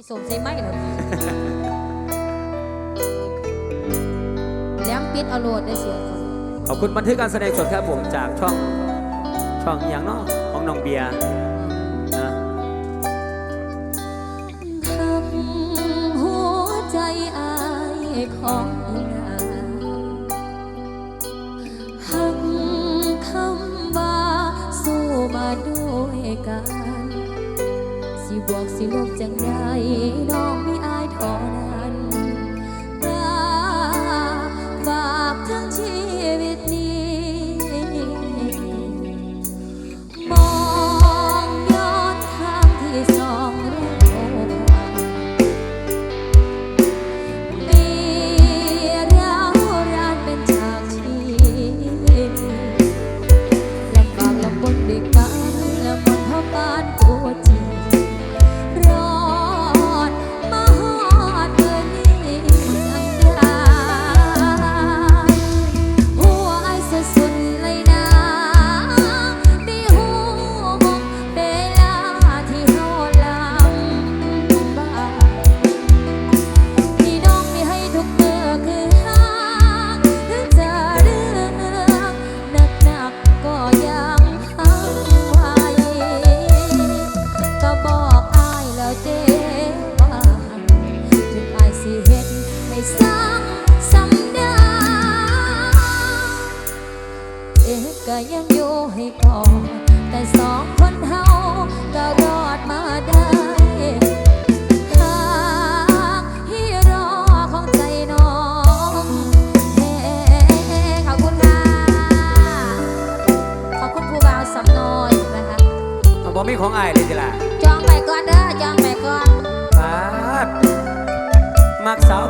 อีสมใส่ไม้เหรอแล้วปิดอาโลดได้เสียขอบคุณบันทึกการแสดงสดครับผมจากช่องช่องอย่างนอกของน้องเบียร์นะของ บอกสิลบจังได้น้อง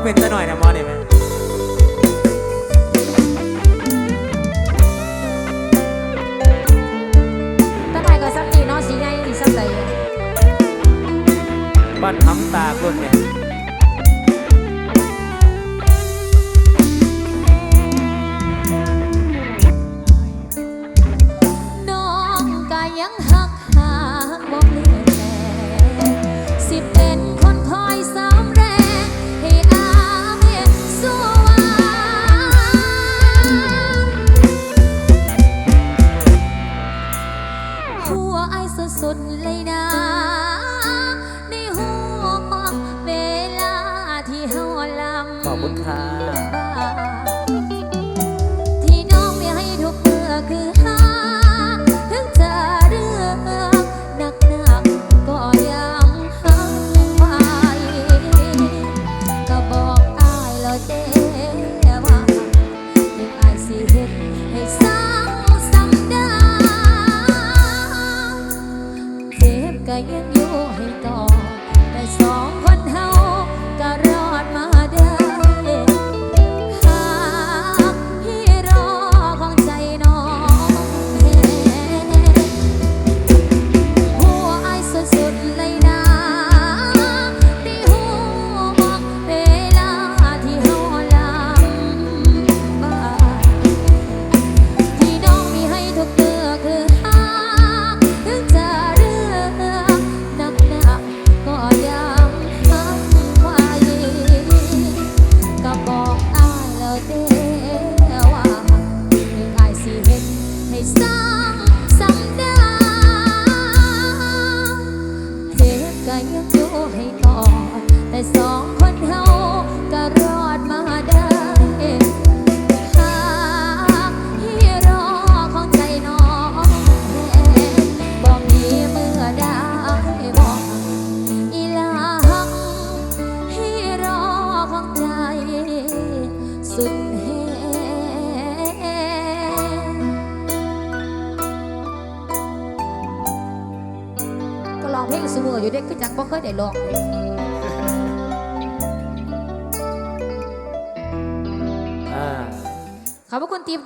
เป็นตะหน่อยนะมอเนี่ยไหมตาหน่อยก็สักนี่เนาะสีไงอีสักำใดบ้านทำตากลุ่นเนี่ย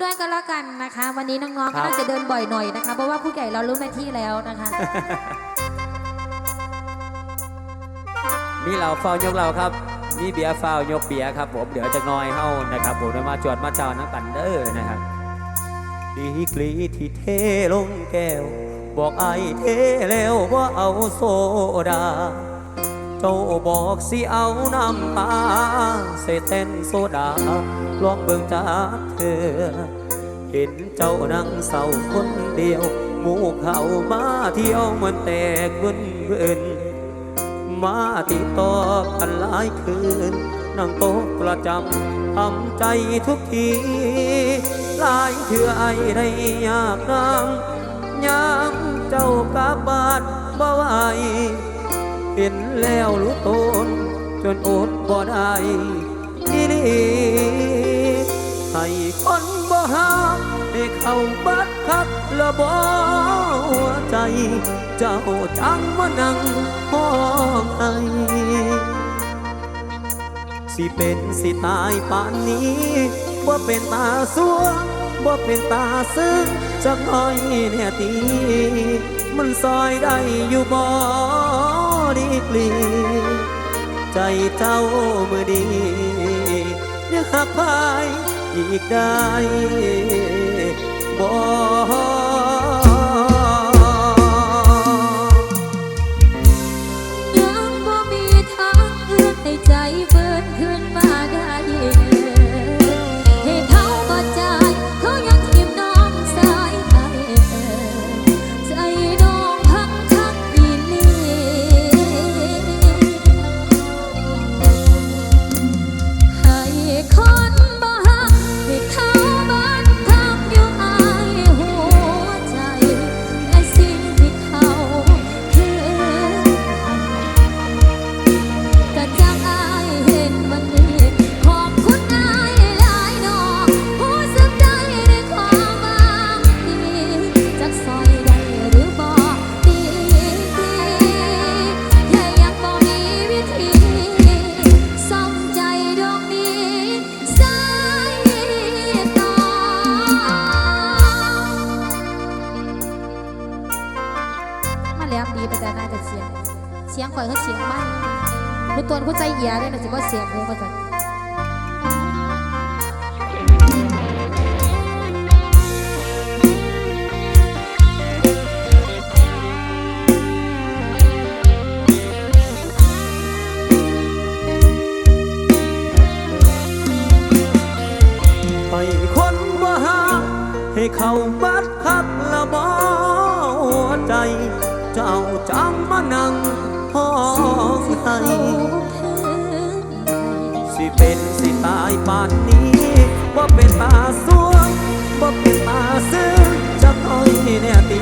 ด้วยก็แล้วกันนะคะ วันนี้น้องๆก็น่าจะเดินบ่อยหน่อยนะคะ เพราะว่าผู้ใหญ่เรารู้หน้าที่แล้วนะคะ มีเหล่าเฝ้ายกเราครับ มีเบียร์เฝ้ายกเบียร์ครับ ผมเดี๋ยวจะงอยเฮ้านะครับผมมาจอดมาเจ้านักกันเด้อนะครับดีกรีที่เทลงแก้ว บอกไอเทแล้วว่าเอาโซดาเจ้าบอกสิเอาน้ำตาใส่เต้นโซดา ลองเบิ่งจากเธอ เห็นเจ้านั่งเศร้าคนเดียวหมู่เขามาเที่ยวเหมือนแตกเบิ่นเบิ่นมาติดต่อกันหลายคืน นั่งโต๊ะประจำทำใจทุกทีหลายเถื่อไอได้ยากนำยามเจ้ากลับบ้านบ่ไหวเห็นแล้วรู้ตนจนอดบ่ได้อีหลี ให้คนบ่หาให้เข้าบัดคักละบ่หัวใจ เจ้าจังมานั่งห้องไห้สิเป็นสิตายป่านนี้บ่เป็นตาสัวบ่เป็นตาซึ้งจักน่อยเนี่ยตี มันซอยได้อยู่บ่ดีกลีใจเจ้ามือดียังหักพาย อีกได้ ให้เขาบัดคักละบ่หัวใจ เจ้าจังมานั่งห้องให้สิเป็นสิตายป่านนี้ว่าเป็นตาสวงว่าเป็นตาซึ้งจะคอยแน่ตี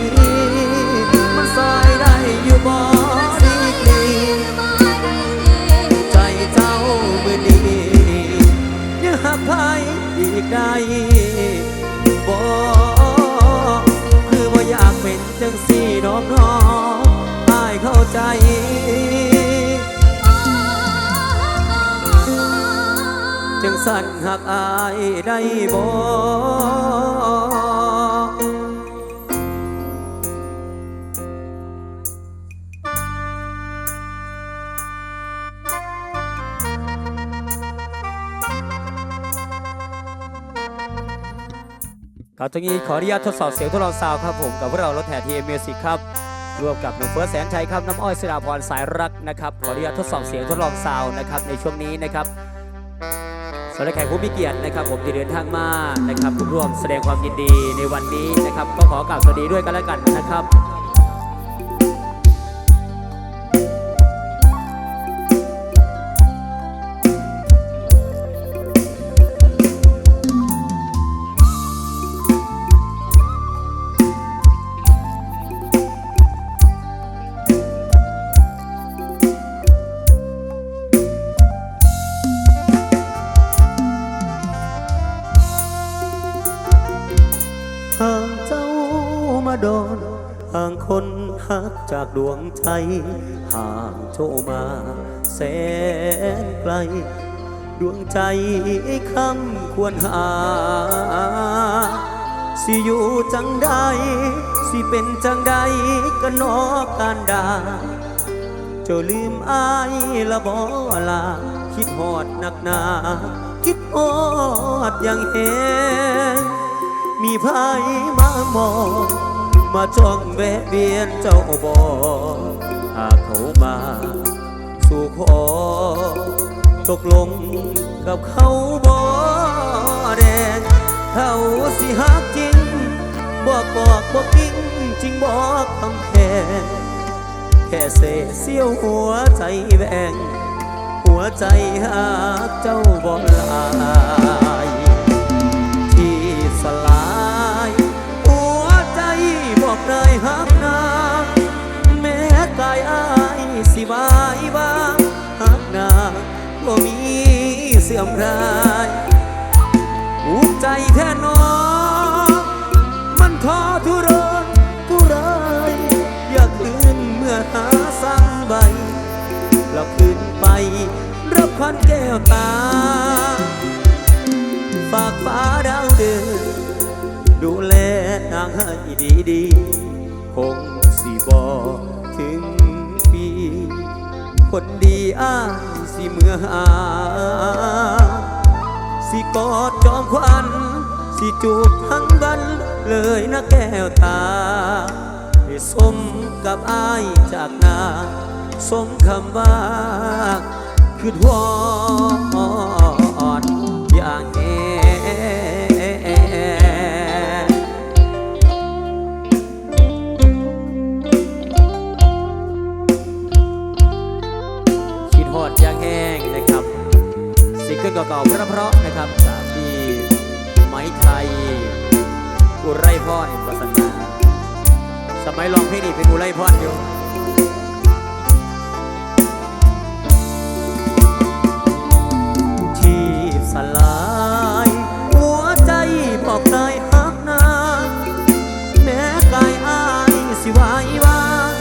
มันซอยได้อยู่บ่ดีกลีใจเจ้ามือดียังหักไผอีกได้ บ่คือว่าอยากเป็นจังสี่ดอกน้องอายเข้าใจจังสั่นหักอายได้บ่ ครับตรงนี้ขออนุญาตทดสอบเสียงทดลองซาวครับผมกับพวกเรารถแห่ทีเอ็มมิวสิกครับร่วมกับหนุ่มเฟิร์สแสนชัยครับน้ำอ้อยศิลาพรสายรักนะครับขออนุญาตทดสอบเสียงทดลองซาวนะครับในช่วงนี้นะครับสำหรับแขกผู้มีเกียรตินะครับ ผมที่เดินทางมานะครับร่วมแสดงความยินดีในวันนี้นะครับ ก็ขอกล่าวสวัสดีด้วยกันแล้วกันนะครับ ดวงใจ ห่างเจ้ามาแสนไกล ดวงใจคำควรหา สิอยู่จังใด สิเป็นจังใดก็นอกการดาจ้าลืมอายละบอลา คิดหอดหนักหนา คิดหอดอย่างเห็นมีไพ่มามอง มาจ้องแวะเวียนเจ้าบอหากเขามาสู่ขอตกลงกับเขาบ่แดงเขาสิหักจริงบอกบอกบอกจริงจริงบอกคำแพงแค่เศษเสี้ยวหัวใจแบ่งหัวใจหักเจ้าบ่ลายที่สลาย บอกได้หักนางแม้กายอายสิบายบางหักนางบ่มีเสื่อมคลายหัวใจแท้นอมันทอทุรนทุรายอยากคืนเมื่อหาสังใบเราขึ้นไป รับควันแก้วตา ฝากฟ้าดาวเดือน ดูแลนางให้ดีๆคงสิบอกถึงปี คนดีอ้ายสิเมื่อหา สิกอดจอมควันสิจูบทั้งบันเลยนะแก้วตาให้สมกับอายจากนาสมคำว่าคือวอ งเกิลเก่าๆเพราะๆนะครับจากที่ไม้ไทยอุไรพรประสันนาสมัยรองเพลงนี้เป็นอุไรพรอยู่ที่สลายหัวใจบอกได้หักนาแม้กายอายสิวายวาง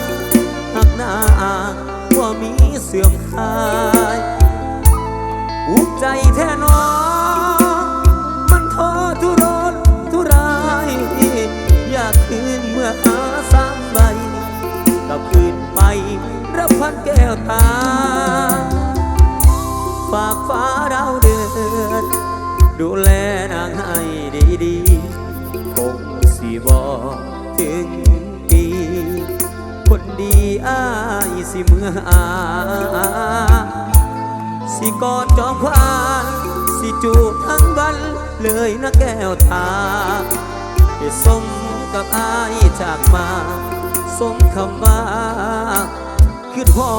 หักหน้าว่ามีเสื่อมคลา ใจแท้น้อมันท้อทุรนทุราย อยากคืนเมื่อหาสามใบกลับคืนไปรับพันแก้วตา ฝากฟ้าดาวเดือนดูแลนางให้ดีๆคงสิบอกถึงปี คนดีอ้ายสิเมื่ออา สิกอดจอมควานสิจูบทั้งวันเลยนะแก้วตาให้สมกับอายจากมา สมคำว่าคือพอ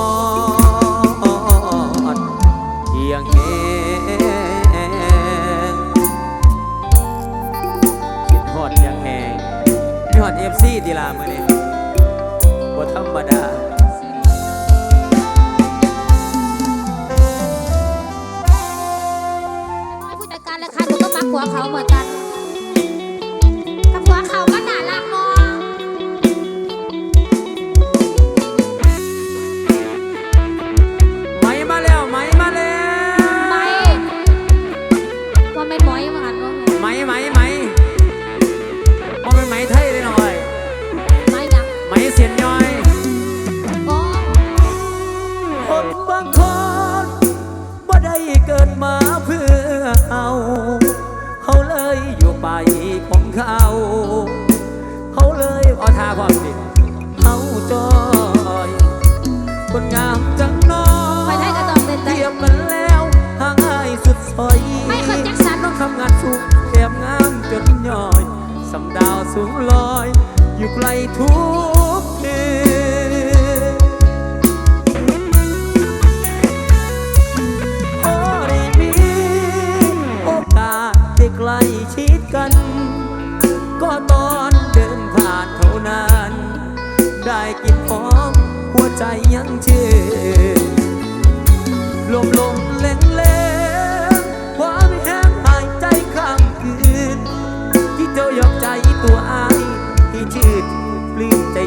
ดเพียงแหงคิดฮอดอย่างแหงมีฮอดเอฟซีดีลามือนี้บ่ธรรมดา คสันหรอกทำงานสูงแถมงามจนย่อยสำดาวสูงลอย อยู่ไกลทุกคืนพอได้มีโอกาสได้ใกล้ชิดกัน ก็ตอนเดินผ่านเท่านั้น ได้กลินหอมหัวใจยังเชื่น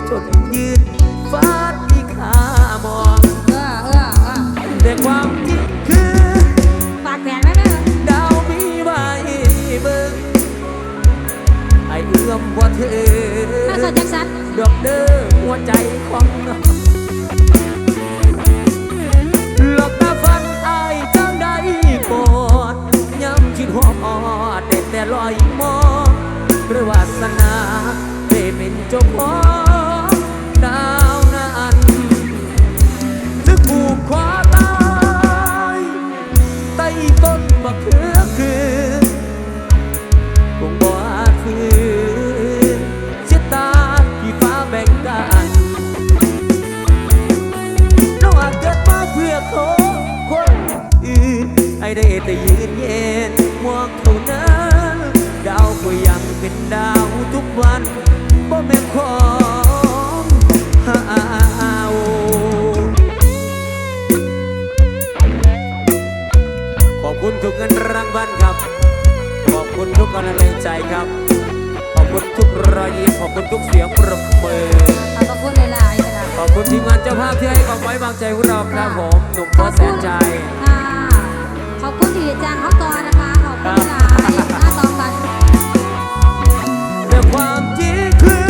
จนยืนฟ้าที่ขามองเออเออเออแต่ความจริงคือปากแผนไหมแม่ดาวมีไว้เบิ่งไอเอื้อมว่าเธอไม่เคยแจ็คสันดอกเด้อหัวใจของน้องหลอกตาฟันอายจังได้กอดย้ำคิดหัวอดได้แต่ลอยมองหรือวาสนาได้เป็นเจ้าของ คุณทีมงานเจ้าภาพที่ให้ความไว้วางใจพวกเราครับผมหนุ่มพ่อแสนใจค่ะขอบคุณที่อาจารย์เขาตอนนะคะขอบคุณหลาน้าตอนกันแต่ความจริคือ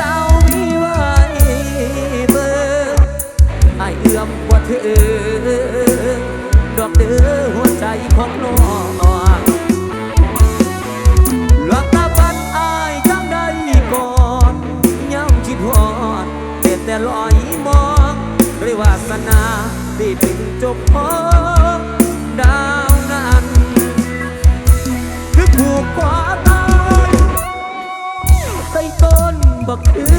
ดาวมีไว้เบอร์ไอเอื้อมกว่าเธอดอกเดือหัวใจของหนู up.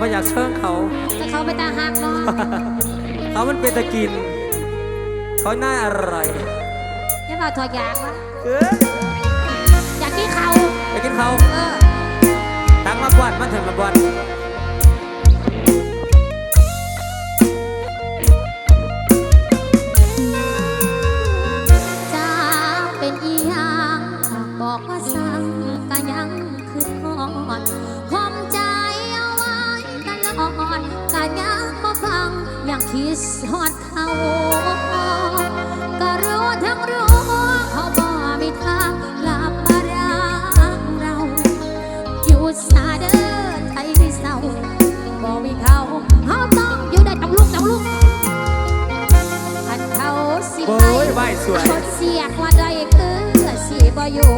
บ่อยากเชิงเขา แต่เขาไปตาหักเนาะเขามันเป็นตะกิน เขาหน้าอร่อยอย่ามาถอดยางวะอยากกินเขาอยากกินเขาตั้งมาบวชมันเถิดมาบวช สอดเขาก็รู้ทั้งรู้เขาบ่มีทางกลับมารักเรายู่าเดินไปเศร้าบ่มีเขเขาต้องอยู่ได้ต้องลุกต้องลุกขันเขาสิไปโอ้เสียกว่าใดคือสีบ่อยู่